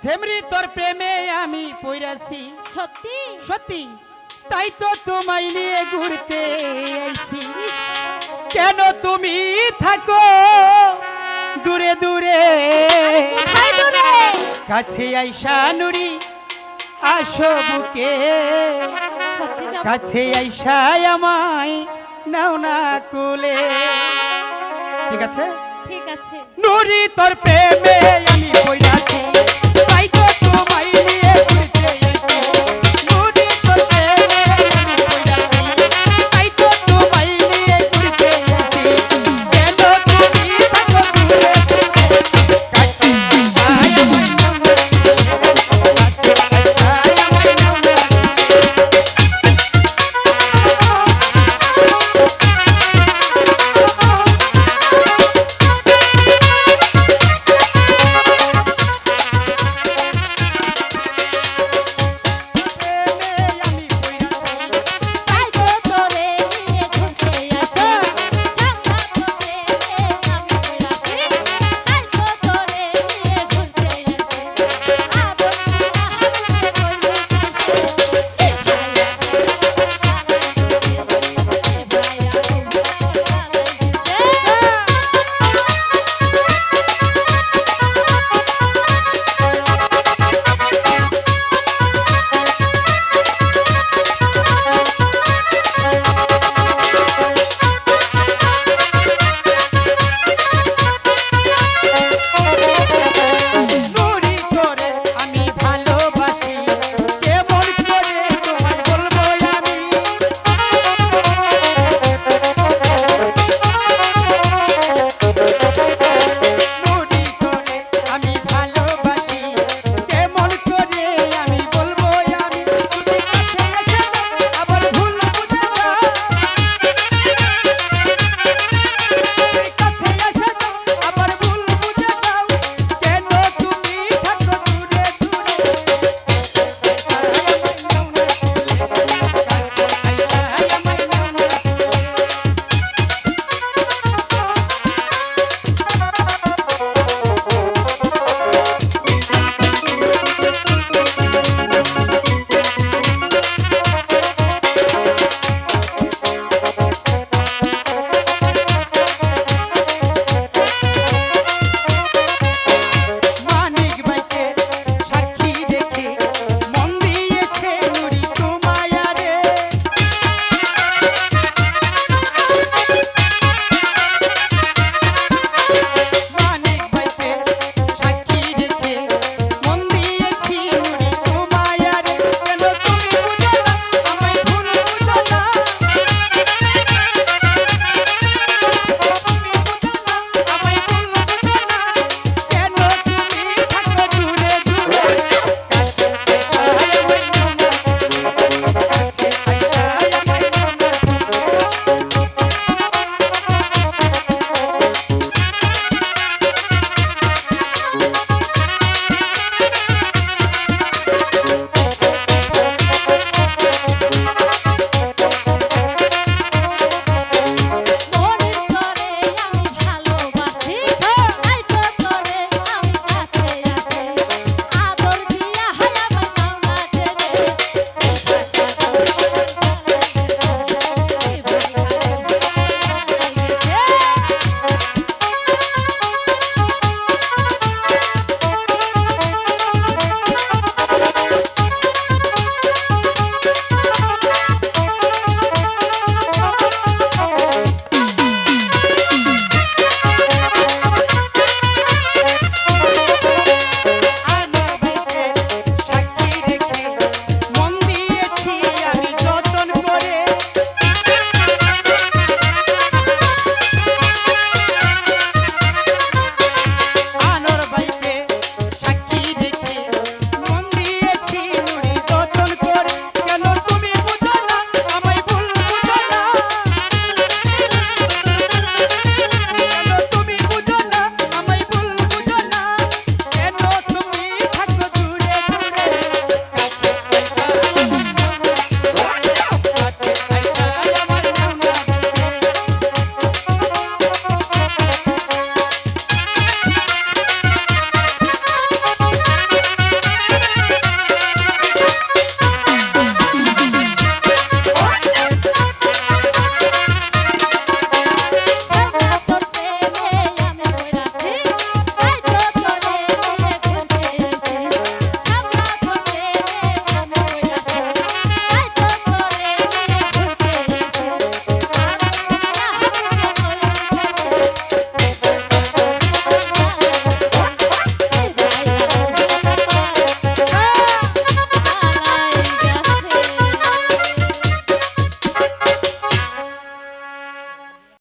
সেমরি তোর প্রেমে আমি পইরাছি। সত্যি? সত্যি। তাই তো তোমায় নিয়ে ঘুরতে আইছি। কেন তুমি থাকো দূরে দূরে? কাছে আইসা নুরি আসো বুকে। কাছে আইসা আমায় নাও না কুলে। ঠিক আছে? ঠিক আছে। নুরি তোর প্রেমে আমি পইরাছি।